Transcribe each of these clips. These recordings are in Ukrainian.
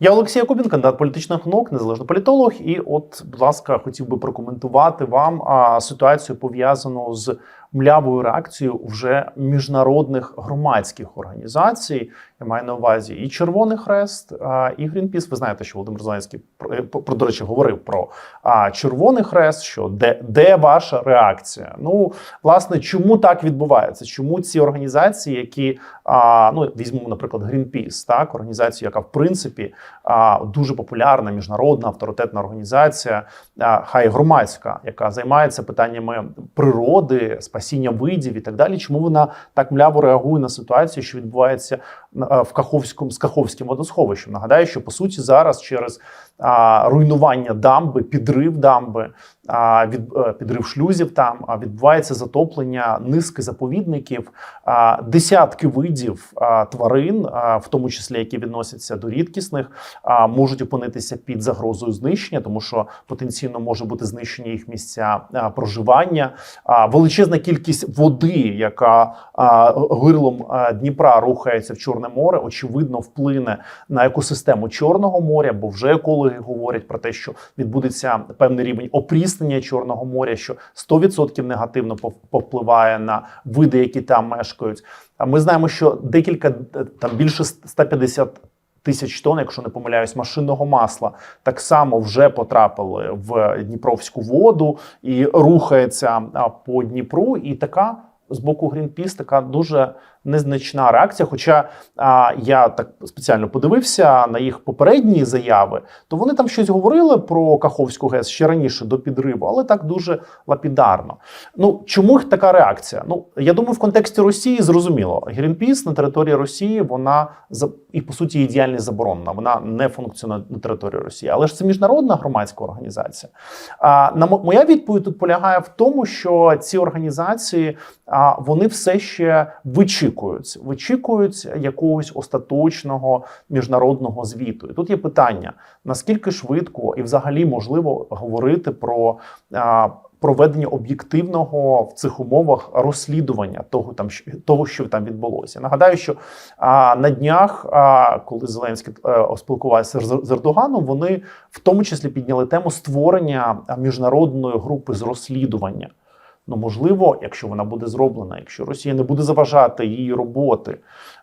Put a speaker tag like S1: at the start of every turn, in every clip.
S1: Я Олексій Якубін, кандидат політичних наук, незалежний політолог. І, от, будь ласка, хотів би прокоментувати вам ситуацію пов'язану з млявою реакцією вже міжнародних громадських організацій. Я маю на увазі і Червоний Хрест, і Грінпіс. Ви знаєте, що Володимир Зеленський про, про до речі говорив про Червоний Хрест. Що де, де ваша реакція? Ну, власне, чому так відбувається? Чому ці організації, які ну візьмемо, наприклад, Greenpeace, так організацію, яка в принципі дуже популярна міжнародна авторитетна організація, хай громадська, яка займається питаннями природи, спасіння видів і так далі. Чому вона так мляво реагує на ситуацію, що відбувається в Каховському з Каховським водосховищем? Нагадаю, що по суті зараз через а, руйнування дамби, підрив дамби, а, від е, підрив шлюзів там а, відбувається затоплення низки заповідників, а, десятки видів а, тварин, а, в тому числі які відносяться до рідкісних, а, можуть опинитися під загрозою знищення, тому що потенційно може бути знищені їх місця а, проживання. А, величезна кількість води, яка гирлом Дніпра рухається в Чорне море, очевидно, вплине на екосистему Чорного моря, бо вже екологи говорять про те, що відбудеться певний рівень опріснення Чорного моря, що 100% негативно повпливає на види, які там мешкають. А ми знаємо, що декілька е, там більше 150 тисяч тонн, якщо не помиляюсь, машинного масла так само вже потрапили в Дніпровську воду і рухається по Дніпру. І така з боку Грінпіс така дуже незначна реакція. Хоча а, я так спеціально подивився на їх попередні заяви, то вони там щось говорили про Каховську ГЕС ще раніше до підриву, але так дуже лапідарно. Ну чому їх така реакція? Ну я думаю, в контексті Росії зрозуміло. Greenpeace на території Росії вона і по суті діяльність заборонена. Вона не функціонує на території Росії, але ж це міжнародна громадська організація. А на моя відповідь тут полягає в тому, що ці організації а, вони все ще вичікують, вичікують якогось остаточного міжнародного звіту. І тут є питання: наскільки швидко і взагалі можливо говорити про. А, Проведення об'єктивного в цих умовах розслідування того, там того, що там відбулося. Нагадаю, що а, на днях, а, коли Зеленський е, спілкувався з з Ердоганом, вони в тому числі підняли тему створення міжнародної групи з розслідування. Ну, можливо, якщо вона буде зроблена, якщо Росія не буде заважати її роботи,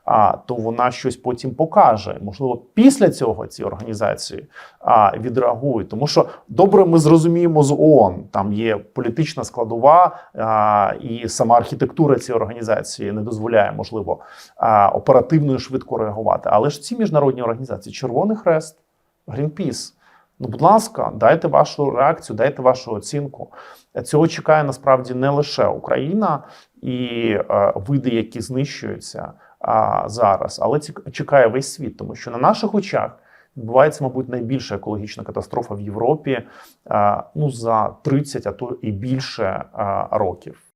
S1: а, то вона щось потім покаже. Можливо, після цього ці організації а, відреагують. Тому що добре ми зрозуміємо з ООН, там є політична складова, а, і сама архітектура цієї організації не дозволяє, можливо, а, оперативно і швидко реагувати. Але ж ці міжнародні організації, Червоний Хрест, Greenpeace, Ну, будь ласка, дайте вашу реакцію, дайте вашу оцінку. Цього чекає насправді не лише Україна і е, види, які знищуються а, зараз, але чекає весь світ, тому що на наших очах відбувається, мабуть, найбільша екологічна катастрофа в Європі а, ну за 30, а то і більше а, років.